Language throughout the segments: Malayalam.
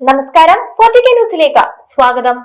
നമസ്കാരം. ഫോർട്ടി കെ ന്യൂസിലേക്ക് സ്വാഗതം.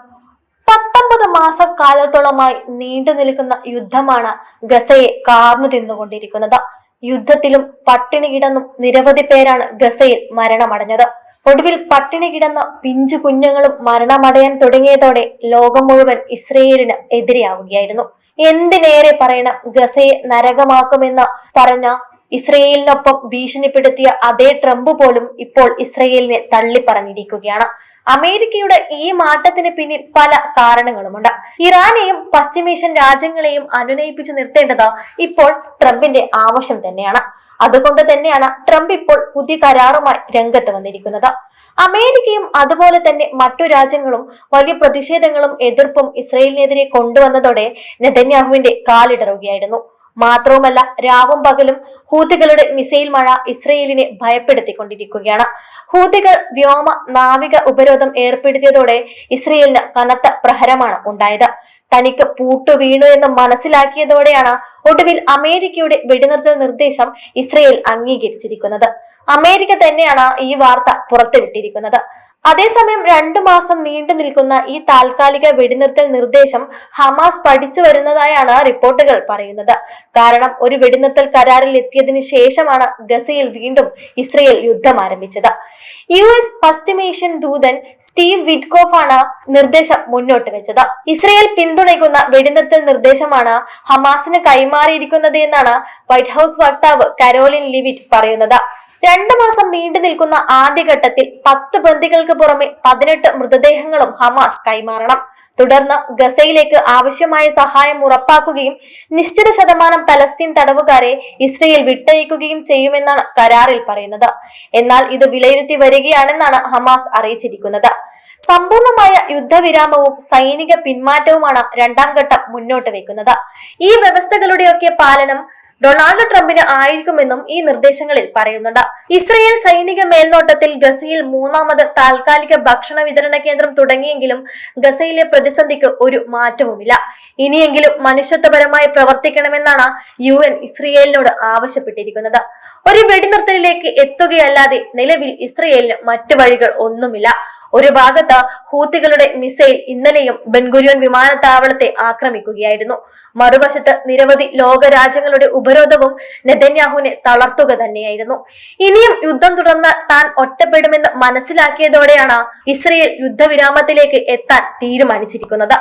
പത്തൊമ്പത് മാസക്കാലത്തോളമായി നീണ്ടു നിൽക്കുന്ന യുദ്ധമാണ് ഗസയെ കാർന്നു തിന്നുകൊണ്ടിരിക്കുന്നത്. യുദ്ധത്തിലും പട്ടിണി കിടന്നും നിരവധി പേരാണ് ഗസയിൽ മരണമടഞ്ഞത്. ഒടുവിൽ പട്ടിണി കിടന്ന പിഞ്ചു കുഞ്ഞുങ്ങളും മരണമടയാൻ തുടങ്ങിയതോടെ ലോകം മുഴുവൻ ഇസ്രയേലിന് എതിരെയാവുകയായിരുന്നു. എന്തിനേറെ പറയണം ഗസയെ നരകമാക്കുമെന്ന് പറഞ്ഞ ഇസ്രയേലിനൊപ്പം ഭീഷണിപ്പെടുത്തിയ അതേ ട്രംപ് പോലും ഇപ്പോൾ ഇസ്രയേലിനെ തള്ളിപ്പറഞ്ഞിരിക്കുകയാണ്. അമേരിക്കയുടെ ഈ മാറ്റത്തിന് പിന്നിൽ പല കാരണങ്ങളുമുണ്ട്. ഇറാനെയും പശ്ചിമേഷ്യൻ രാജ്യങ്ങളെയും അനുനയിപ്പിച്ചു നിർത്തേണ്ടത് ഇപ്പോൾ ട്രംപിന്റെ ആവശ്യം തന്നെയാണ്. അതുകൊണ്ട് തന്നെയാണ് ട്രംപ് ഇപ്പോൾ പുതിയ കരാറുമായി രംഗത്ത് വന്നിരിക്കുന്നത്. അമേരിക്കയും അതുപോലെ തന്നെ മറ്റു രാജ്യങ്ങളും വലിയ പ്രതിഷേധങ്ങളും എതിർപ്പും ഇസ്രയേലിനെതിരെ കൊണ്ടുവന്നതോടെ നെതന്യാഹുവിന്റെ കാലിടറുകയായിരുന്നു. മാത്രവുമല്ല രാവും പകലും ഹൂതികളുടെ മിസൈൽ മഴ ഇസ്രയേലിനെ ഭയപ്പെടുത്തിക്കൊണ്ടിരിക്കുകയാണ്. ഹൂതികൾ വ്യോമ നാവിക ഉപരോധം ഏർപ്പെടുത്തിയതോടെ ഇസ്രയേലിന് കനത്ത പ്രഹരമാണ് ഉണ്ടായത്. തനിക്ക് പൂട്ടു വീണു എന്ന് മനസ്സിലാക്കിയതോടെയാണ് ഒടുവിൽ അമേരിക്കയുടെ വെടിനിർത്തൽ നിർദ്ദേശം ഇസ്രയേൽ അംഗീകരിച്ചിരിക്കുന്നത്. അമേരിക്ക തന്നെയാണ് ഈ വാർത്ത പുറത്തുവിട്ടിരിക്കുന്നത്. അതേസമയം രണ്ടു മാസം നീണ്ടു നിൽക്കുന്ന ഈ താൽക്കാലിക വെടിനിർത്തൽ നിർദ്ദേശം ഹമാസ് പഠിച്ചു വരുന്നതായാണ് റിപ്പോർട്ടുകൾ പറയുന്നത്. കാരണം ഒരു വെടിനിർത്തൽ കരാറിൽ എത്തിയതിനു ശേഷമാണ് ഗസയിൽ വീണ്ടും ഇസ്രയേൽ യുദ്ധം ആരംഭിച്ചത്. യു എസ് പശ്ചിമേഷ്യൻ ദൂതൻ സ്റ്റീവ് വിറ്റ്കോഫ് ആണ് നിർദ്ദേശം മുന്നോട്ട് വെച്ചത്. ഇസ്രയേൽ പിന്തുണയ്ക്കുന്ന വെടിനിർത്തൽ നിർദ്ദേശമാണ് ഹമാസിന് കൈമാറിയിരിക്കുന്നത് എന്നാണ് വൈറ്റ് ഹൗസ് വക്താവ് കരോലിൻ ലിവിറ്റ് പറയുന്നത്. രണ്ടു മാസം നീണ്ടു നിൽക്കുന്ന ആദ്യഘട്ടത്തിൽ പത്ത് ബന്ദികൾക്ക് പുറമെ പതിനെട്ട് മൃതദേഹങ്ങളും ഹമാസ് കൈമാറണം. തുടർന്ന് ഗസയിലേക്ക് ആവശ്യമായ സഹായം ഉറപ്പാക്കുകയും നിശ്ചിത ശതമാനം പലസ്തീൻ തടവുകാരെ ഇസ്രയേൽ വിട്ടയക്കുകയും ചെയ്യുമെന്നാണ് കരാറിൽ പറയുന്നത്. എന്നാൽ ഇത് വിലയിരുത്തി വരികയാണെന്നാണ് ഹമാസ് അറിയിച്ചിരിക്കുന്നത്. സമ്പൂർണമായ യുദ്ധവിരാമവും സൈനിക പിന്മാറ്റവുമാണ് രണ്ടാം ഘട്ടം മുന്നോട്ട് വെക്കുന്നത് ഈ വ്യവസ്ഥകളുടെയൊക്കെ പാലനം ഡൊണാൾഡ് ട്രംപിന് ആയിരിക്കുമെന്നും ഈ നിർദ്ദേശങ്ങളിൽ പറയുന്നുണ്ട്. ഇസ്രയേൽ സൈനിക മേൽനോട്ടത്തിൽ ഗസയിൽ മൂന്നാമത് താൽക്കാലിക ഭക്ഷണ വിതരണ കേന്ദ്രം തുടങ്ങിയെങ്കിലും ഗസയിലെ പ്രതിസന്ധിക്ക് ഒരു മാറ്റവുമില്ല. ഇനിയെങ്കിലും മനുഷ്യത്വപരമായി പ്രവർത്തിക്കണമെന്നാണ് യു എൻ ഇസ്രയേലിനോട് ആവശ്യപ്പെട്ടിരിക്കുന്നത്. ഒരു വെടിനിർത്തലിലേക്ക് എത്തുകയല്ലാതെ നിലവിൽ ഇസ്രയേലിന് മറ്റു വഴികൾ ഒന്നുമില്ല. ഒരു ഭാഗത്ത് ഹൂത്തികളുടെ മിസൈൽ ഇന്നലെയും ബെൻഗുരിയോൻ വിമാനത്താവളത്തെ ആക്രമിക്കുകയായിരുന്നു. മറുവശത്ത് നിരവധി ലോകരാജ്യങ്ങളുടെ ഉപരോധവും നെതന്യാഹുവിനെ തളർത്തുക തന്നെയായിരുന്നു. ഇനിയും യുദ്ധം തുടർന്ന് താൻ ഒറ്റപ്പെടുമെന്ന് മനസ്സിലാക്കിയതോടെയാണ് ഇസ്രയേൽ യുദ്ധവിരാമത്തിലേക്ക് എത്താൻ തീരുമാനിച്ചിരിക്കുന്നത്.